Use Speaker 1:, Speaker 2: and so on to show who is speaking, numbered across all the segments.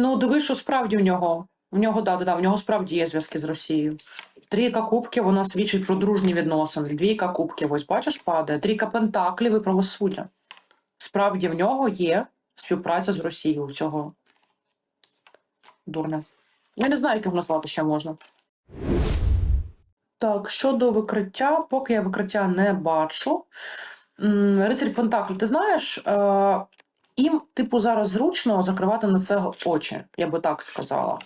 Speaker 1: Ну, дивись, що справді в нього. В нього, да, да, да, нього справді є зв'язки з Росією. Трійка кубків, вона свідчить про дружні відносини. Двійка кубків, ось бачиш, падає. Трійка пентаклів і правосуддя. Справді в нього є співпраця з Росією у цього дурня. Я не знаю, як його назвати ще можна. Так, щодо викриття, поки я викриття не бачу. Рицарь Пентакль, ти знаєш, е, їм, типу, зараз зручно закривати на це очі, я би так сказала.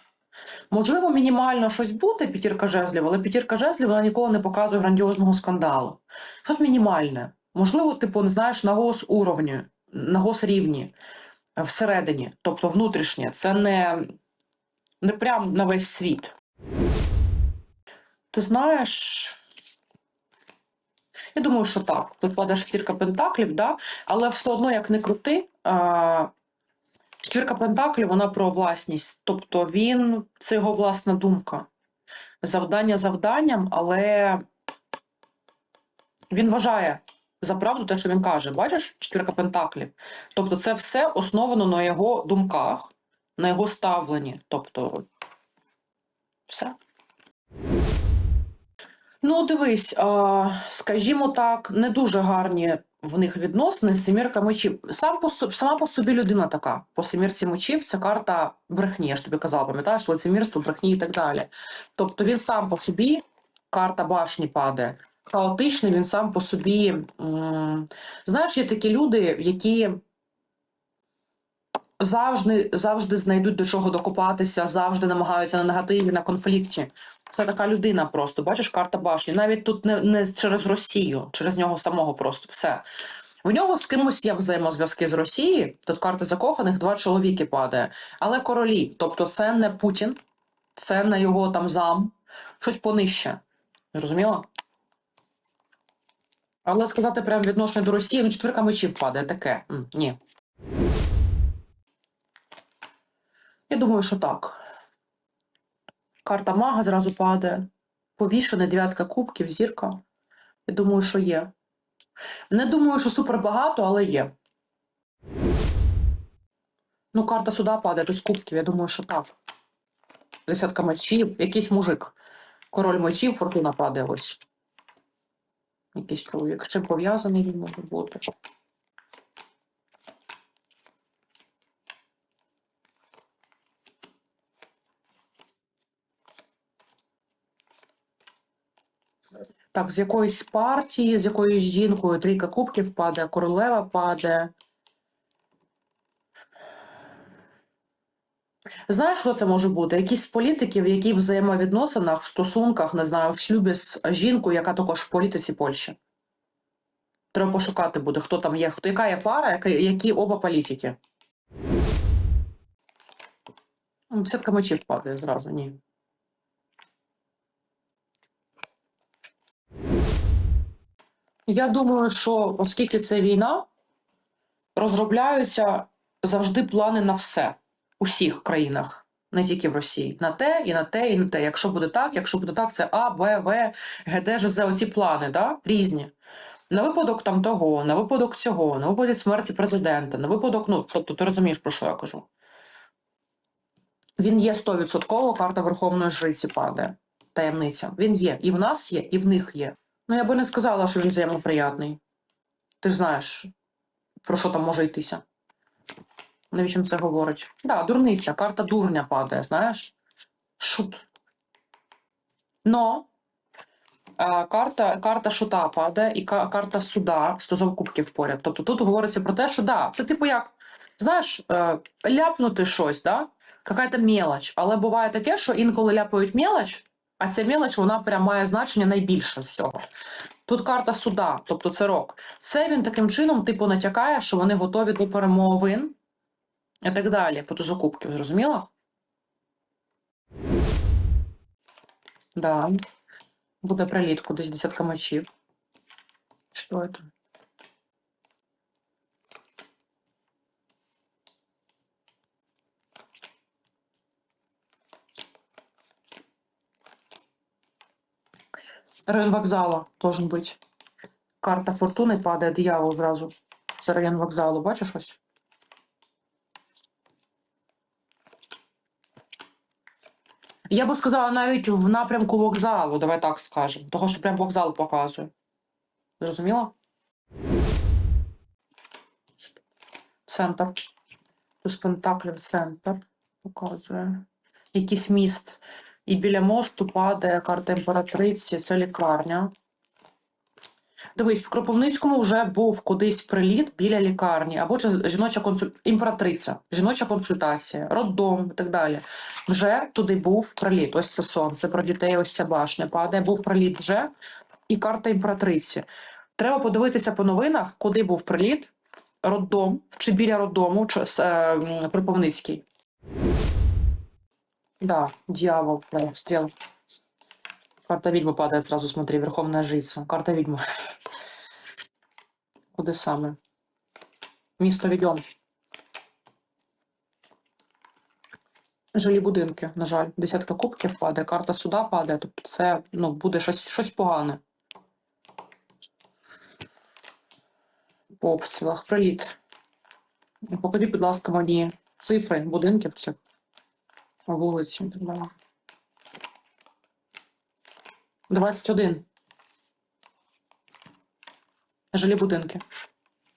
Speaker 1: Можливо, мінімально щось буде, п'ятірка жезлів, але п'ятірка жезлів вона ніколи не показує грандіозного скандалу. Щось мінімальне. Можливо, типу, не знаєш, на гос уровню, на гос рівні, е, всередині, тобто внутрішнє. Це не, не прям на весь світ. Ти знаєш. Я думаю, що так. Тут падає шестірка пентаклів, да? але все одно, як не крути, четвірка пентаклів вона про власність. Тобто він це його власна думка. Завдання завданням, але він вважає за правду те, що він каже. Бачиш, четвірка пентаклів. Тобто, це все основано на його думках, на його ставленні. Тобто, все. Ну, дивись, скажімо так, не дуже гарні в них відносини семірка мечів. Сам по, сама по собі людина така. По семірці мечів це карта брехні, я ж тобі казала, пам'ятаєш, лицемірство, брехні і так далі. Тобто він сам по собі, карта башні падає. Хаотичний він сам по собі. Знаєш, є такі люди, які завжди, завжди знайдуть до чого докопатися, завжди намагаються на негативі, на конфлікті. Це така людина просто. Бачиш, карта башні. Навіть тут не, не через Росію, через нього самого просто все. В нього з кимось є взаємозв'язки з Росії. Тут карти закоханих, два чоловіки падає. Але королі, тобто це не Путін, це не його там зам, щось понижче. Зрозуміла? Але сказати прям відношення до Росії, ну четвірка мечів падає таке. М, ні. Я думаю, що так. Карта мага зразу падає. Повішене, дев'ятка кубків, зірка. Я думаю, що є. Не думаю, що супер багато, але є. Ну, карта суда падає, тут з кубків, я думаю, що так. Десятка мечів, якийсь мужик. Король мечів, фортуна падає ось. Якийсь чоловік. З чим пов'язаний він може бути. Так, з якоїсь партії, з якоюсь жінкою трійка кубків падає, королева падає. Знаєш, хто це може бути? Якісь політиків, які взаємовідносинах, в стосунках, не знаю, в шлюбі з жінкою, яка також в політиці Польщі. Треба пошукати буде, хто там є, хто, яка є пара, які оба політики. Десятка мечів падає зразу, ні. Я думаю, що оскільки це війна, розробляються завжди плани на все у всіх країнах, не тільки в Росії. На те, і на те, і на те. Якщо буде так, якщо буде так, це А, Б, В, Г, Д, Ж, оці плани, да? різні. На випадок там того, на випадок цього, на випадок смерті президента, на випадок, ну, тобто ти розумієш, про що я кажу. Він є 100%, карта Верховної Жриці падає. Таємниця. Він є. І в нас є, і в них є. Ну, я би не сказала, що він взаємоприятний. Ти ж знаєш, про що там може йтися. Навіщо це говорить? Так, да, дурниця, карта дурня падає, знаєш? Шут. Но а, карта, карта шута падає і ка- карта суда з тузом кубків поряд. Тобто тут говориться про те, що да, це типу як, знаєш, е, ляпнути щось, да? Какая-то мелоч. Але буває таке, що інколи ляпають мелоч, а ця мілоч, вона прям має значення найбільше з всього. Тут карта суда, тобто це рок. Це він таким чином, типу, натякає, що вони готові до перемовин і так далі. По зрозуміло? Да. Буде приліт кудись десятка мечів. Що це? Район вокзала должен быть. Карта фортуни падає, диявол зразу. Це район вокзалу, бачиш ось? Я би сказала навіть в напрямку вокзалу, давай так скажемо. Того, що прям вокзал показує. Зрозуміла? Центр. Туз пентаклів центр показує. Якийсь міст. І біля мосту падає карта імператриці, це лікарня. Дивись, в Кропивницькому вже був кудись приліт біля лікарні, або жіноча консуль... імператриця, жіноча консультація, роддом і так далі. Вже туди був приліт. Ось це сонце про дітей, ось ця башня падає. Був приліт вже, і карта імператриці. Треба подивитися по новинах, куди був приліт, роддом, чи біля роддому, чи е, Кропивницький. Да, дьявол, да, стрел. Карта відьми падає сразу, смотри, Верховна Жриця. Карта відьми. Куди саме? Місто відьом. Жилі будинки, на жаль. Десятка кубків падає, карта суда падає, тобто це ну, буде щось, щось погане. По обстрілах. Приліт. Покажіть, будь ласка, мені цифри будинків цих вулиці. і так далі. 21. Жилі будинки.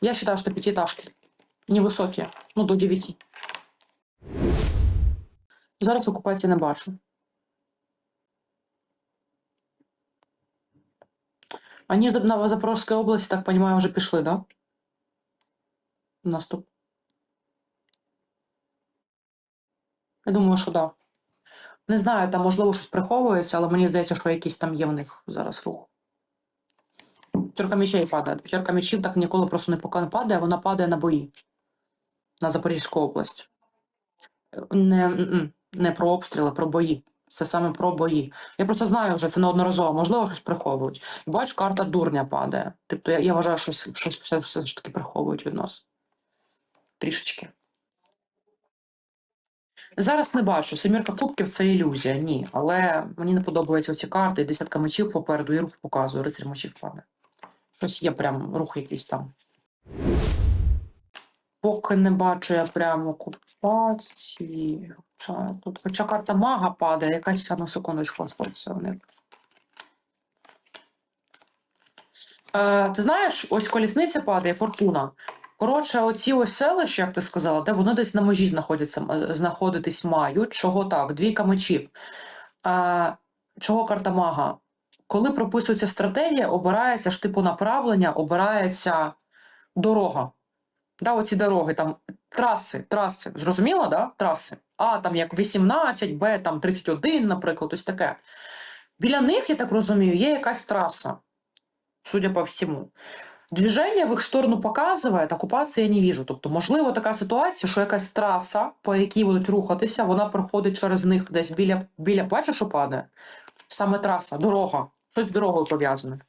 Speaker 1: Я считаю, что пятиэтажки. Невисокі. Ну, до 9. Зараз окупації не бачу. Они на Запорожской области, так понимаю, вже пішли, да? Наступ. Я думаю, що да. Не знаю, там можливо щось приховується, але мені здається, що якийсь там є в них зараз рух. П'ятерка мечей падає. П'ятерка мечів так ніколи просто не падає, вона падає на бої. На Запорізьку область. Не, не про обстріли, про бої. Це саме про бої. Я просто знаю вже це неодноразово, можливо, щось приховують. Бач, карта дурня падає. Тобто я, я вважаю, що щось, все ж таки приховують від нас. Трішечки. Зараз не бачу. Семірка кубків це ілюзія, ні. Але мені не подобаються ці карти, і десятка мечів попереду, і рух показує, рицар мечів падає. Щось є прям рух якийсь там. Поки не бачу я прямо окупації. Хоча, тут, хоча карта мага падає, якась на секундочку сходиться в них. Е, ти знаєш, ось колісниця падає, фортуна. Коротше, оці ось селища, як ти сказала, де вони десь на межі знаходяться, знаходитись мають. Чого так? Двійка мечів. Е, чого карта мага? Коли прописується стратегія, обирається ж типу направлення, обирається дорога. Да, оці дороги, там траси, траси. Зрозуміло, да? Траси. А, там як 18, Б, там 31, наприклад, ось таке. Біля них, я так розумію, є якась траса, судя по всьому. Движення в їх сторону показує, окупації я не віжу. Тобто, можливо, така ситуація, що якась траса, по якій будуть рухатися, вона проходить через них десь біля, біля бачиш, що падає? Саме траса, дорога. Щось з дорогою пов'язане.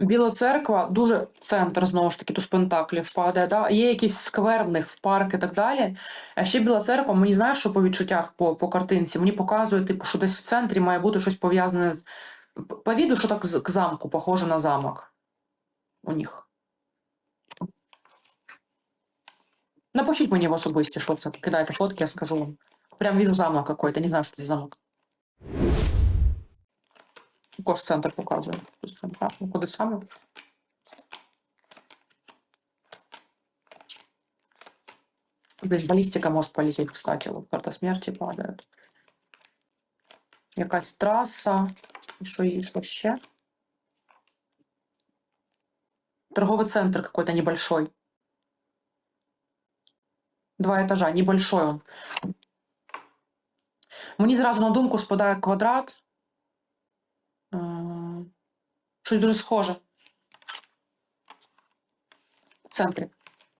Speaker 1: Біла церква, дуже центр, знову ж таки, туз пентаклів падає. Да? Є якийсь сквер в них в парк і так далі. А ще біла церква, мені знаєш, що по відчуттях по, по картинці, мені показує, типу, що десь в центрі має бути щось пов'язане з. п- По віду, що так з- к замку, похоже на замок у них. Напишіть мені в особисті, що це. Кидайте фотки, я скажу вам. Прям вижу замок какой-то, не знаю, що це за замок. Також центр показує. Туз пентаклів. Куди саме? Блин, баллистика может полететь, кстати. Вот карта смерти падает. Якась траса. Що, і ще? Торговый центр какой-то небольшой. Два этажа, небольшой он. Мені зразу на думку спадає квадрат. Щось дуже схоже. В центрі.